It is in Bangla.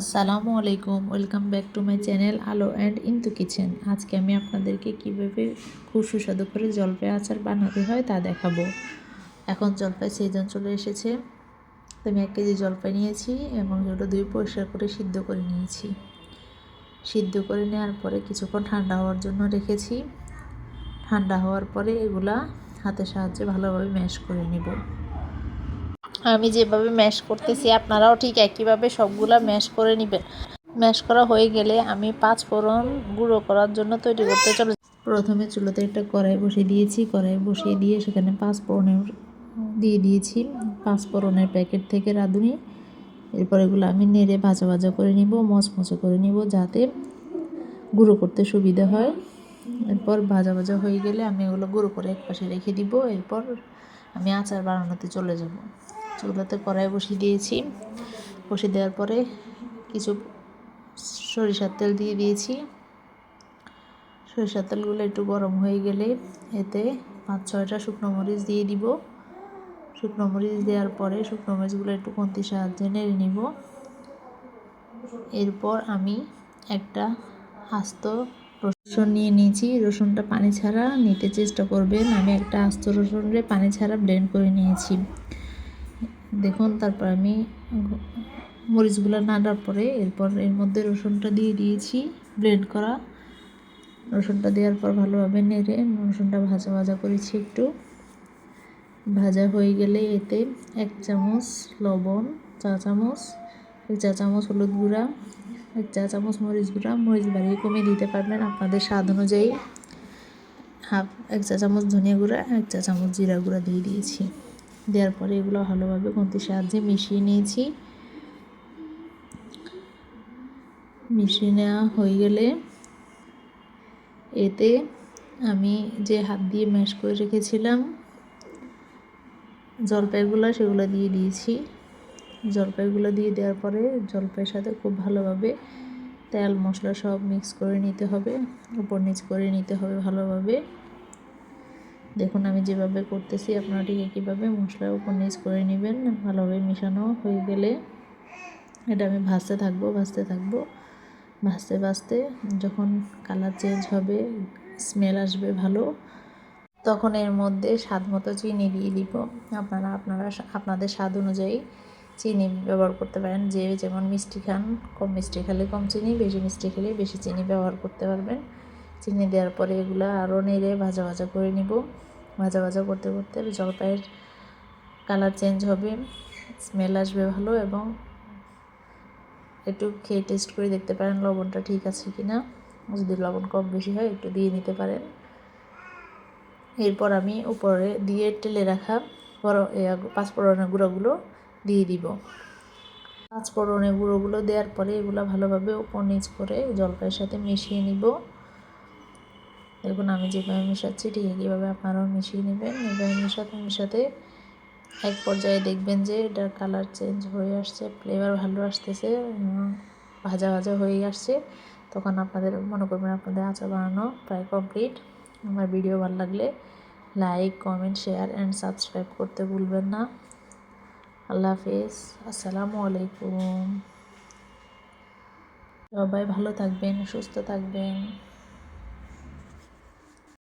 আসসালামু আলাইকুম, welcome back to my channel Alo and into kitchen. আজকে আমি আপনাদেরকে কীভাবে খুব সুস্বাদু করে জলপাই আচার বানাতে হয় তা দেখাবো। এখন জলপাই সিজন চলে এসেছে। তো আমি এক কেজি জলপাই নিয়েছি এবং ওটা দুই পরিষ্কার করে সিদ্ধ করে নিয়েছি। সিদ্ধ করে নেওয়ার পরে কিছুক্ষণ ঠান্ডা হওয়ার জন্য রেখেছি। ঠান্ডা হওয়ার পরে এগুলা হাতের সাহায্যে ভালোভাবে ম্যাশ করে নেব। আমি যেভাবে ম্যাশ করতেছি, আপনারাও ঠিক একইভাবে সবগুলা ম্যাশ করে নেবেন। ম্যাশ করা হয়ে গেলে আমি পাঁচ ফোড়ন গুঁড়ো করার জন্য তৈরি করতে চলে প্রথমে চুলোতে একটা কড়াই বসিয়ে দিয়েছি। কড়াই বসিয়ে দিয়ে সেখানে পাঁচ ফোড়নের দিয়ে দিয়েছি। পাঁচ ফোড়নের প্যাকেট থেকে রাঁধুনি। এরপর এগুলো আমি নেড়ে ভাজা ভাজা করে নিব, মচমচে করে নিব যাতে গুঁড়ো করতে সুবিধা হয়। এরপর ভাজা ভাজা হয়ে গেলে আমি এগুলো গুঁড়ো করে এক পাশে রেখে দিব। এরপর আমি আচার বানানোতে চলে যাব। চুলাতে কড়াই বসিয়ে দিয়েছি। বসিয়ে দেওয়ার পরে কিছু সরিষার তেল দিয়ে দিয়েছি। সরিষার তেলগুলো একটু গরম হয়ে গেলে এতে পাঁচ, ছয়টা শুকনো মরিচ দিয়ে দিব। শুকনো মরিচ দেওয়ার পরে শুকনো মরিচগুলো একটু কন্তির সাহায্যে নেড়ে নিব। এরপর আমি একটা আস্ত রসুন নিয়ে নিয়েছি। রসুনটা পানি ছাড়া নিতে চেষ্টা করবেন। আমি একটা আস্ত রসুনরে পানি ছাড়া ব্লেন্ড করে নিয়েছি। দেখুন, তারপর আমি মরিচগুলো নাড়ার পরে এরপর এর মধ্যে রসুনটা দিয়ে দিয়েছি ব্লেন্ড করা। রসুনটা দেওয়ার পর ভালোভাবে নেড়ে রসুনটা ভাজা ভাজা করেছি একটু। ভাজা হয়ে গেলে এতে এক চামচ লবণ, চা চামচ, এক চা চামচ হলুদ গুঁড়া, এক চা চামচ মরিচ গুঁড়া। মরিচ বাড়িয়ে কমিয়ে দিতে পারবেন আপনাদের স্বাদ অনুযায়ী। হাফ, এক চা চামচ ধনিয়া গুঁড়া, এক চা চামচ জিরা গুঁড়া দিয়ে দিয়েছি। দেওয়ার পরে এগুলো ভালোভাবে খুন্তির সাহায্যে মিশিয়ে নিয়েছি। মিশিয়ে নেওয়া হয়ে গেলে এতে আমি যে হাত দিয়ে ম্যাশ করে রেখেছিলাম, জলপাইগুলো সেগুলো দিয়ে দিয়েছি। জলপাইগুলো দিয়ে দেওয়ার পরে জলপাইয়ের সাথে খুব ভালোভাবে তেল মশলা সব মিক্স করে নিতে হবে, উপর নিচ করে নিতে হবে ভালোভাবে। দেখুন, আমি যেভাবে করতেছি, আপনারা ঠিক একইভাবে মশলার উপর নিচ করে নেবেন, ভালোভাবে মেশানো হয়ে গেলে। এটা আমি ভাজতে থাকব ভাজতে থাকব, ভাজতে ভাজতে। যখন কালার চেঞ্জ হবে, স্মেল আসবে ভালো, তখন এর মধ্যে স্বাদ মতো চিনি দিয়ে দিব। আপনারা আপনারা আপনাদের স্বাদ অনুযায়ী চিনি ব্যবহার করতে পারেন। যে যেমন মিষ্টি খান, কম মিষ্টি খেলে কম চিনি, বেশি মিষ্টি খেলে বেশি চিনি ব্যবহার করতে পারবেন। চিনি দেওয়ার পরে এগুলো আরও নেড়ে ভাজা ভাজা করে নিব। ভাজা ভাজা করতে করতে জলপাইয়ের কালার চেঞ্জ হবে, স্মেল আসবে ভালো এবং একটু খেয়ে টেস্ট করে দেখতে পারেন লবণটা ঠিক আছে কি না যদি লবণ কম বেশি হয় একটু দিয়ে নিতে পারেন। এরপর আমি উপরে দিয়ে টেলে রাখা পাঁচফোড়নের গুঁড়োগুলো দিয়ে দিব। পাঁচফোড়নের গুঁড়োগুলো দেওয়ার পরে এগুলো ভালোভাবে উপর নিচ করে জলপাইয়ের সাথে মিশিয়ে নিব। দেখুন, আমি যেভাবে মেশাচ্ছি, ঠিক একইভাবে আপনারাও মিশিয়ে নেবেন। এভাবে মেশাতে মেশাতে এক পর্যায়ে দেখবেন যে এটার কালার চেঞ্জ হয়ে আসছে ফ্লেভার ভালো আসতেছে ভাজা ভাজা হয়ে আসছে। তখন আপনাদের মনে করবেন আপনাদের আচার বানানো প্রায় কমপ্লিট আমার ভিডিও ভালো লাগলে like comment share and subscribe করতে ভুলবেন না। আল্লাহ হাফিজ। আসসালামু আলাইকুম। সবাই ভালো থাকবেন, সুস্থ থাকবেন।